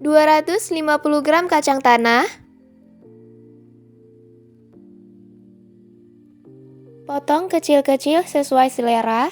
250 gram kacang tanah, potong kecil-kecil sesuai selera,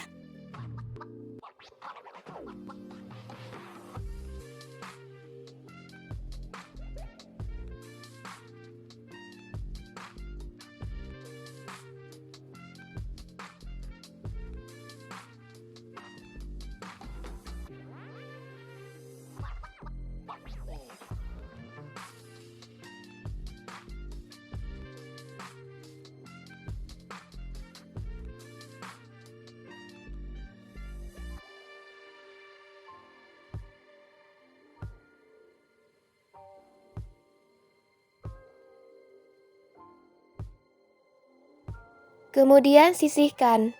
Kemudian sisihkan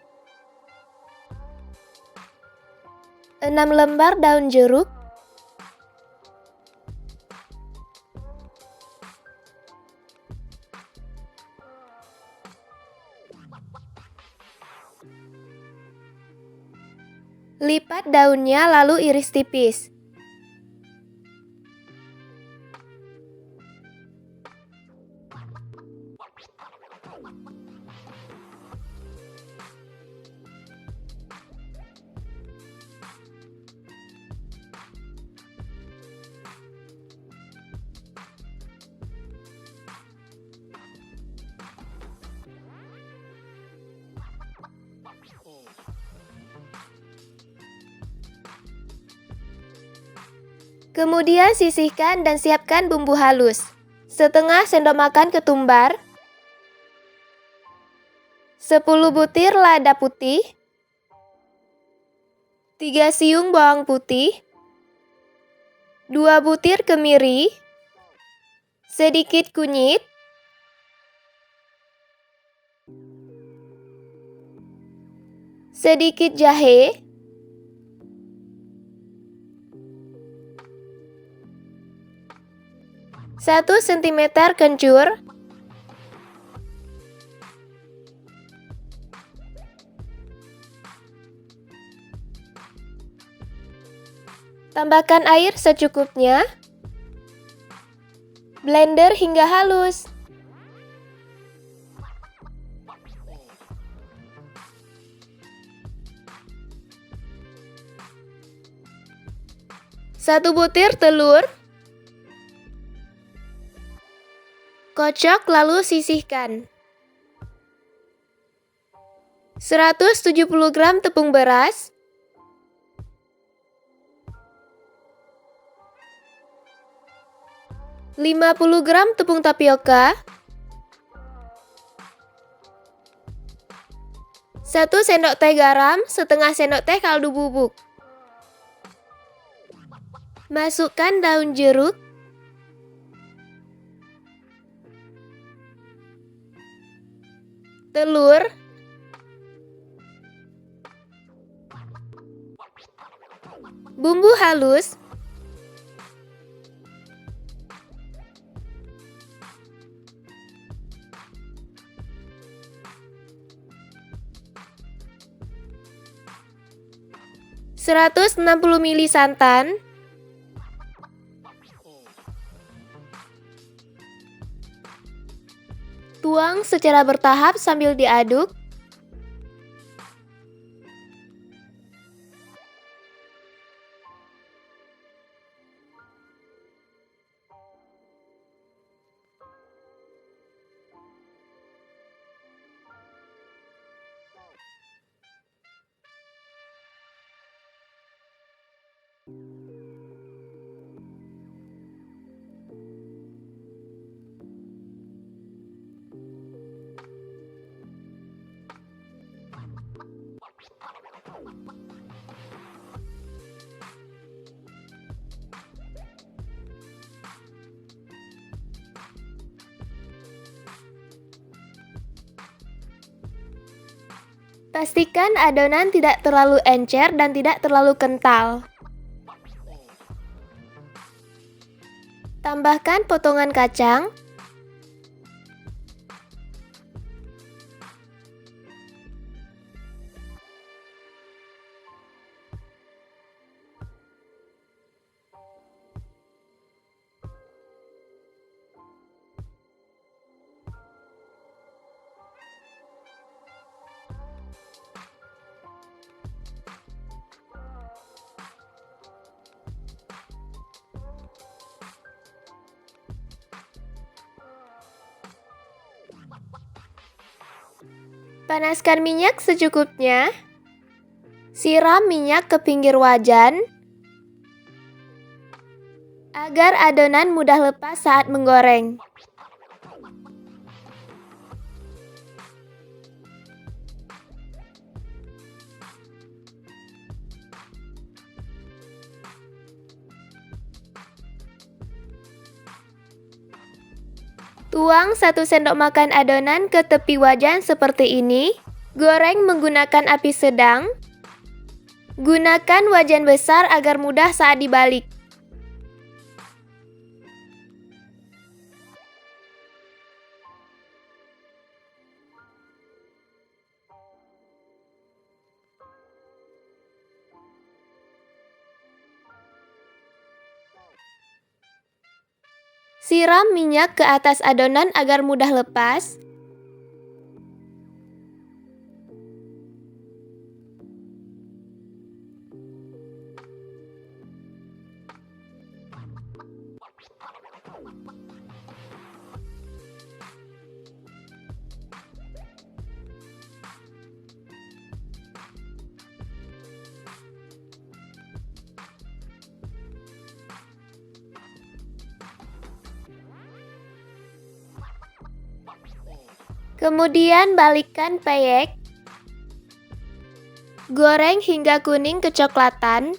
6 lembar daun jeruk Lipat daunnya lalu iris tipis. Kemudian sisihkan dan siapkan bumbu halus. Setengah sendok makan ketumbar, 10 butir lada putih, 3 siung bawang putih, 2 butir kemiri, sedikit kunyit, sedikit jahe, 1 cm kencur. Tambahkan air secukupnya. Blender hingga halus. Satu butir telur Kocok lalu sisihkan. 170 gram tepung beras, lima puluh gram tepung tapioka, satu sendok teh garam, setengah sendok teh kaldu bubuk. Masukkan daun jeruk, telur, bumbu halus, seratus enam puluh mili santan, Tuang secara bertahap sambil diaduk. Pastikan adonan tidak terlalu encer dan tidak terlalu kental. Tambahkan potongan kacang, Panaskan minyak secukupnya. Siram minyak ke pinggir wajan agar adonan mudah lepas saat menggoreng. Tuang 1 sendok makan adonan ke tepi wajan seperti ini. Goreng menggunakan api sedang. Gunakan wajan besar agar mudah saat dibalik. Siram minyak ke atas adonan agar mudah lepas. Kemudian balikkan peyek. Goreng hingga kuning kecoklatan.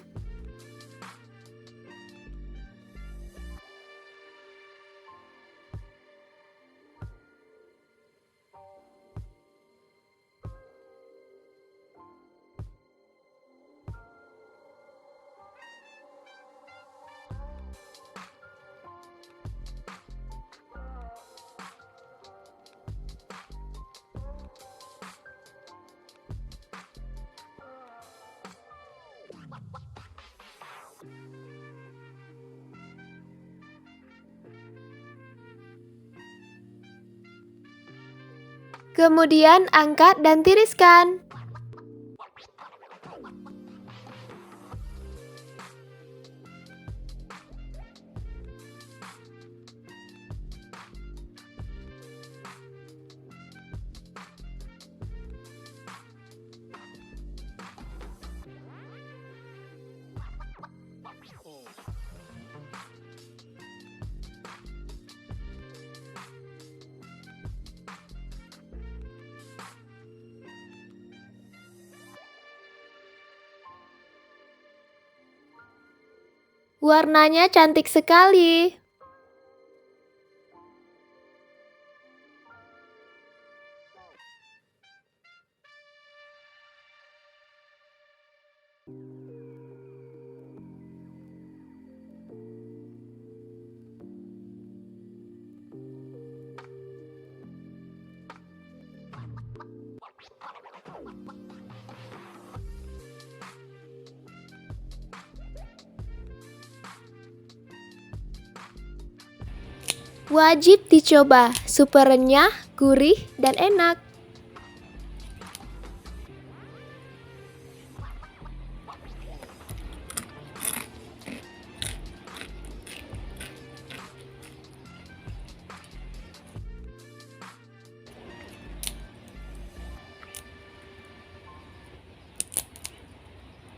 Kemudian angkat dan tiriskan. Warnanya cantik sekali. Wajib dicoba, super renyah, gurih, dan enak.